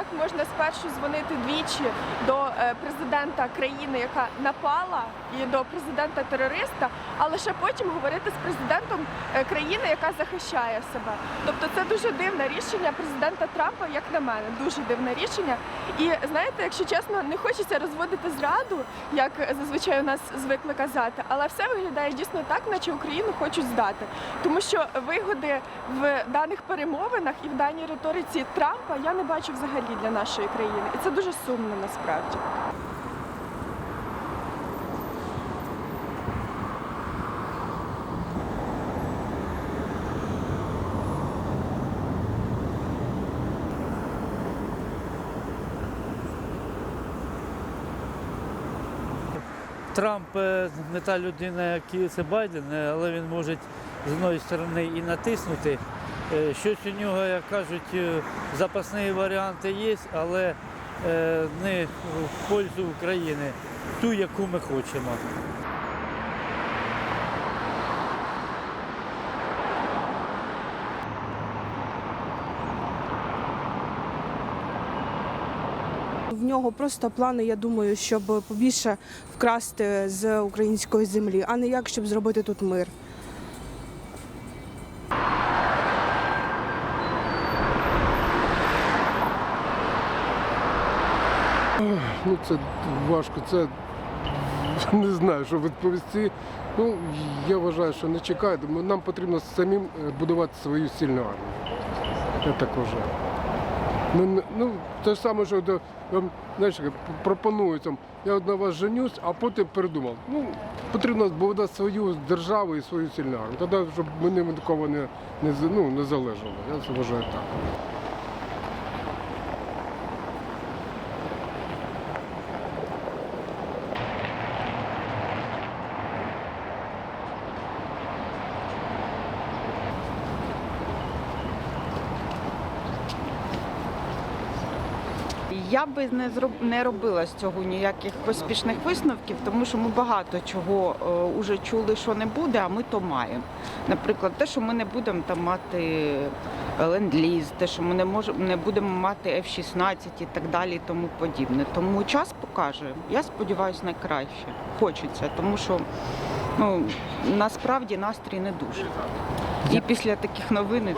як можна спершу дзвонити двічі до е, президента країни, яка напала, і до президента терориста, а лише потім говорити з президентом е, країни, яка захищає себе. Тобто це дуже дивне рішення президента Трампа, як на мене, дуже дивне рішення. І знаєте, якщо чесно, не хочеться розводити зраду, як зазвичай у нас звикли казати, але все виглядає дійсно так, наче Україну хочуть здати. Тому що вигоди в даних перемовинах і в даній риториці Трампа я не бачу взагалі для нашої країни, і це дуже сумно насправді. Трамп е, не та людина, як це Байден, е, але він може з одної сторони і натиснути. Е, Щось у нього, як кажуть, е, запасні варіанти є, але е, не в пользу України, ту, яку ми хочемо. В нього просто плани, я думаю, щоб побільше вкрасти з української землі, а не як щоб зробити тут мир. Ну, це важко, це не знаю, що відповісти. Ну, я вважаю, що не чекаю. Нам потрібно самим е, будувати свою сильну армію. Я так вважаю. Ну, ну, те ж саме, що знаєш, пропонують, я на вас женюсь, а потім передумав. Ну, потрібно будувати свою державу і свою сильну армію. Тоді, щоб ми ні від кого не, не, ну, не залежали. Я вважаю так. Я би не зроб не робила з цього ніяких поспішних висновків, тому що ми багато чого е, уже чули, що не буде, а ми то маємо. Наприклад, те, що ми не будемо там мати ленд-ліз, те, що ми не можемо не будемо мати F-16 і так далі, і тому подібне. Тому час покаже. Я сподіваюся, найкраще. Хочеться, тому що ну насправді настрій не дуже. І після таких новин